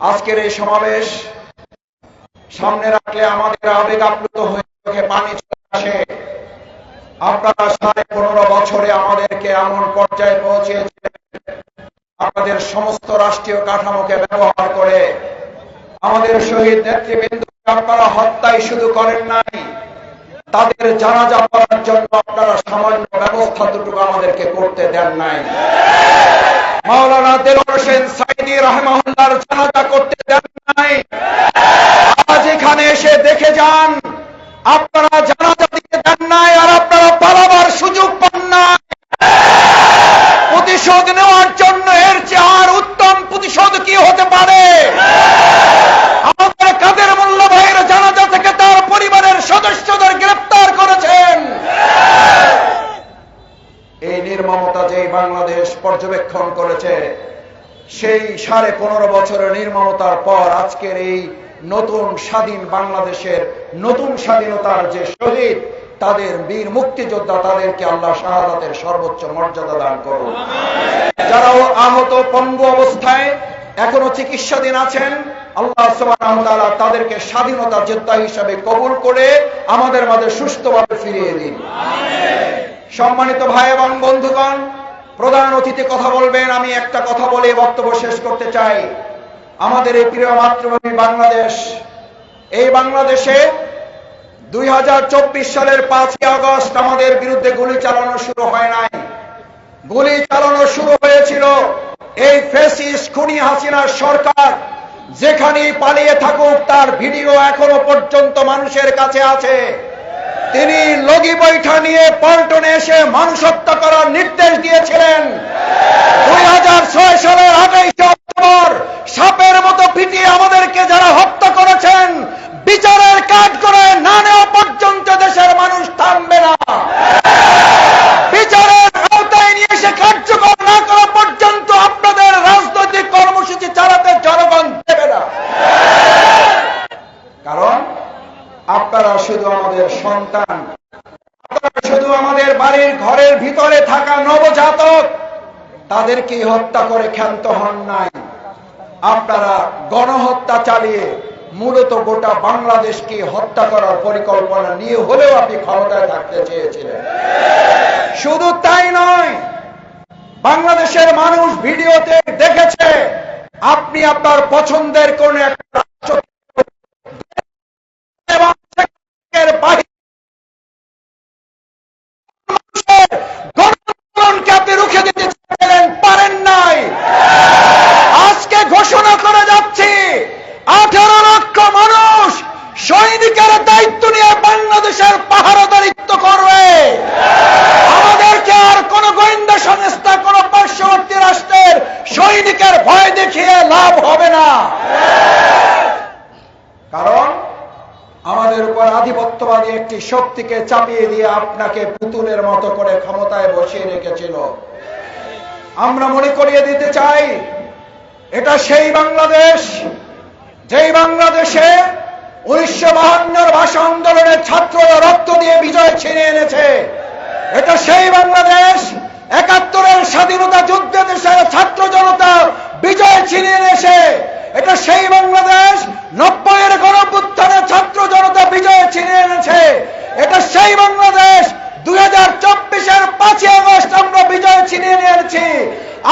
আজকের এই সমাবেশ সামনে রাখলে আমাদের আবেগ আপ্লুত হয়ে পানি চলে আসে। আপনারা সাড়ে পনেরো বছরে আমাদেরকে এমন পর্যায়ে পৌঁছেছিলেন আমাদের সমস্ত রাষ্ট্রীয় কাঠামোকে ব্যবহার করে আমাদের শহীদ নেতৃবৃন্দ আপনারা হত্যাই শুধু করেন নাই, তাদের জানাজা করার জন্য আপনারা সামান্য ব্যবস্থা দুটুকু আমাদেরকে করতে দেন নাই। মাওলানা দেলোয়ার হোসেন সাইদি পর্যবেক্ষণ করেছে। সেই সাড়ে পনেরো বছরের নির্মমতার পর আজকের এই নতুন স্বাধীন বাংলাদেশের নতুন স্বাধীনতার যে শহীদ তাদের বীর মুক্তিযোদ্ধা তাদেরকে আল্লাহ শাহাদাতের সর্বোচ্চ মর্যাদা দান করুন। যারা আহত পঙ্গু অবস্থায় এখনও চিকিৎসাধীন আছেন আল্লাহ তাআলা তাদেরকে স্বাধীনতা যোদ্ধা হিসাবে কবুল করে আমাদের মাঝে সুস্থভাবে ফিরিয়ে দিন। সম্মানিত ভাই এবং বন্ধুগণ প্রধান অতিথি কথা বলবেন, আমি একটা কথা বলে বক্তব্য শেষ করতে চাই। আমাদের এই প্রিয় মাতৃভূমি বাংলাদেশ, এই বাংলাদেশে দুই সালের পাঁচই আগস্ট আমাদের বিরুদ্ধে গুলি চালানো শুরু হয় নাই। গুলি চালানো শুরু হয়েছিল এই ফেসিস খুনি হাসিনার সরকার, যেখানেই পালিয়ে থাকুক তার ভিডিও এখনও পর্যন্ত মানুষের কাছে আছে। তিনি লগি বৈঠা নিয়ে পল্টনে এসে মানুষ হত্যা করার নির্দেশ দিয়েছিলেন দুই হাজার ছয় সালের আঠাইশে অক্টোবর সাপের মতো পিটিয়ে আমাদেরকে যারা হত্যা করেছেন বিচারের কাজ করে না নেওয়া পর্যন্ত দেশের মানুষ থামবে না বিচারের আওতায় নিয়ে এসে কার্যকর না করা পর্যন্ত আপনাদের রাজনৈতিক কর্মসূচি চালাতে জনগণ দেবে না কারণ আপনারা শুধু আমাদের সন্তান, শুধু আমাদের বাড়ির ঘরের ভিতরে থাকা নবজাতক, তাদেরকে হত্যা করে ক্ষান্ত হন নাই। আপনারা গণহত্যা চালিয়ে মূলত গোটা বাংলাদেশকে হত্যা করার পরিকল্পনা নিয়ে হলেও আপনি ক্ষমতায় থাকতে চেয়েছিলেন। শুধু তাই নয়, বাংলাদেশের মানুষ ভিডিওতে দেখেছে, আপনি আপনার পছন্দের কোন একটা রাষ্ট্র এবং সেখানের বাহিরে মানুষের গণআন্দোলনকে আপনি রুখে দিতে চেয়েছিলেন পারেন নাই আজকে ঘোষণা করে যাচ্ছি আঠারো লক্ষ মানুষ সৈনিকের দায়িত্ব নিয়ে বাংলাদেশের পাহারাদারিত্ব করবে আমাদেরকে আর কোন গোয়েন্দা সংস্থা কোন পার্শ্ববর্তী রাষ্ট্রের সৈনিকের ভয় দেখিয়ে লাভ হবে না। কারণ আমাদের উপর আধিপত্যবাদী একটি শক্তিকে চাপিয়ে দিয়ে আপনাকে পুতুলের মতো করে ক্ষমতায় বসিয়ে রেখেছিল। আমরা মনে করিয়ে দিতে চাই, এটা সেই বাংলাদেশ, যেই বাংলাদেশে উনিশশো বাহান্নর ভাষা আন্দোলনের ছাত্ররা রক্ত দিয়ে বিজয় ছিনিয়ে এনেছে। এটা সেই বাংলাদেশ, একাত্তরের স্বাধীনতা যুদ্ধে দেশের ছাত্র জনতা বিজয় ছিনিয়ে এনেছে এটা সেই বাংলাদেশ নব্বইয়ের গণপুত্থানের ছাত্র জনতা বিজয় ছিনিয়ে এনেছে এটা সেই বাংলাদেশ দুই হাজার চব্বিশের পাঁচই আগস্ট আমরা বিজয় ছিনিয়ে নিয়েছি।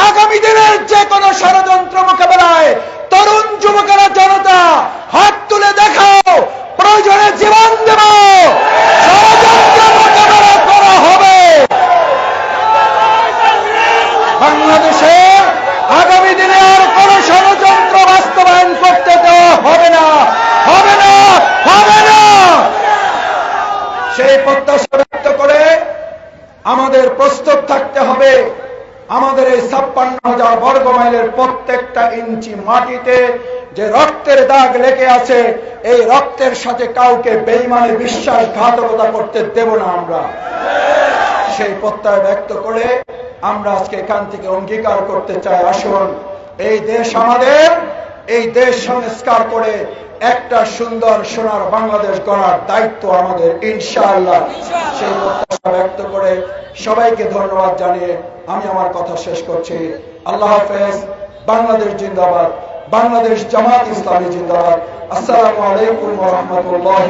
আগামী দিনের যে কোনো ষড়যন্ত্র মোকাবেলায় তরুণ যুবকেরা জনতা, হাত তুলে দেখাও, প্রয়োজনে জীবন দেব। মোকাবেলা করা হবে। বাংলাদেশে আগামী দিনে আর কোন ষড়যন্ত্র বাস্তবায়ন করতে দেওয়া হবে না। হবে না হবে না। সেই প্রত্যাশা ব্যক্ত করে আমাদের প্রস্তুত থাকতে হবে। আমাদের এই ছাপ্পান্ন হাজার বর্গ মাইলের প্রত্যেকটা ইঞ্চি মাটিতে যে রক্তের দাগ লেগে আছে, এই রক্তের সাথে কাউকে বেইমানে বিশ্বাসঘাতকতা করতে দেব না আমরা। সেই প্রত্যয় ব্যক্ত করে আমরা আজকে এখান থেকে অঙ্গীকার করতে চাই। আসুন, এই দেশ আমাদের এই দেশ সংস্কার করে একটা সুন্দর সোনার বাংলাদেশ গড়ার দায়িত্ব আমাদের, ইনশাআল্লাহ। সেই প্রত্যাশা ব্যক্ত করে সবাইকে ধন্যবাদ জানিয়ে আমি আমার কথা শেষ করছি। আল্লাহ হাফেজ, বাংলাদেশ জিন্দাবাদ, বাংলাদেশ জামাত ইসলামী জিন্দাবাদ। আসসালামু আলাইকুম রহমতুল্লাহ